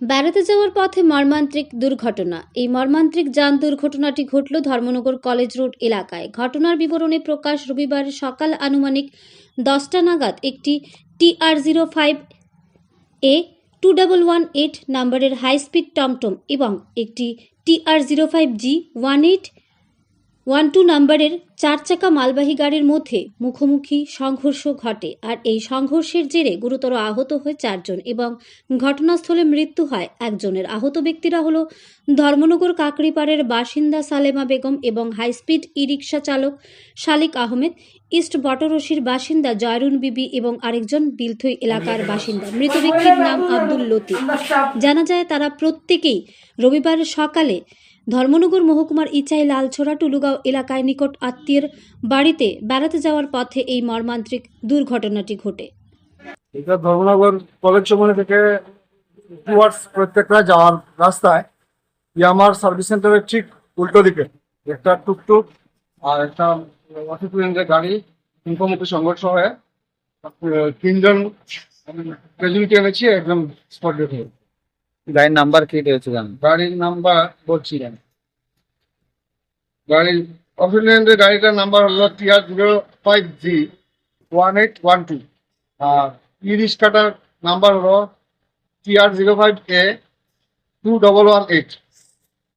বেড়াতে যাওয়ার পথে মর্মান্তিক দুর্ঘটনা। এই মর্মান্তিক যান দুর্ঘটনাটি ঘটল ধর্মনগর কলেজ রোড এলাকায়। ঘটনার বিবরণে প্রকাশ রবিবার সকাল আনুমানিক দশটা নাগাদ একটি TR zero five A two double one eight নাম্বারের হাই স্পিড টমটম এবং একটি TR zero five G one eight one two নাম্বারের চার চাকা মালবাহী গাড়ির মধ্যে মুখোমুখি সংঘর্ষ ঘটে আর এই সংঘর্ষের জেরে গুরুতর আহত হয় চারজন এবং ঘটনাস্থলে মৃত্যু হয় একজনের। আহত ব্যক্তিরা হলো ধর্মনগর কাকড়িপাড়ের বাসিন্দা সালেমা বেগম এবং হাইস্পিড ই রিক্সা চালক শালিক আহমেদ, ইস্ট বটরশির বাসিন্দা জয়রুন বিবি এবং আরেকজন বিলথই এলাকার বাসিন্দা। মৃত ব্যক্তির নাম আব্দুল লতিফ। জানা যায়, তারা প্রত্যেকেই রবিবার সকালে ধর্মনগর মহকুমার ইচাই লালছড়া টুলুগাঁও এলাকায় নিকট আত্মীয়ের বাড়িতে বেড়াতে যাওয়ার পথে এই মর্মান্তিক দুর্ঘটনাটি ঘটে। এটা ধর্মনগর কলেজ চমনি থেকে টুয়ার্ডস প্রত্যেকটা যাওয়ার রাস্তায় ইয়ামার সার্ভিস সেন্টারের ঠিক উল্টো দিকে একটা টুকটুক আর একটা অতিথিদের গাড়ি মুখোমুখি সংঘর্ষ হয়ে। তিনজন ক্যাজুয়ালিটি এনেছি একদম স্পট ডেট হয়ে। গাড়ির নাম্বার কি রয়েছে জানেন গাড়ির নাম্বার বলছি আমি। গাড়ির অফিসিয়ালের গাড়িটার নাম্বার হলো TR zero five G one eight one two আর ই রিক্সাটার নাম্বার হলো TR zero five A two double one eight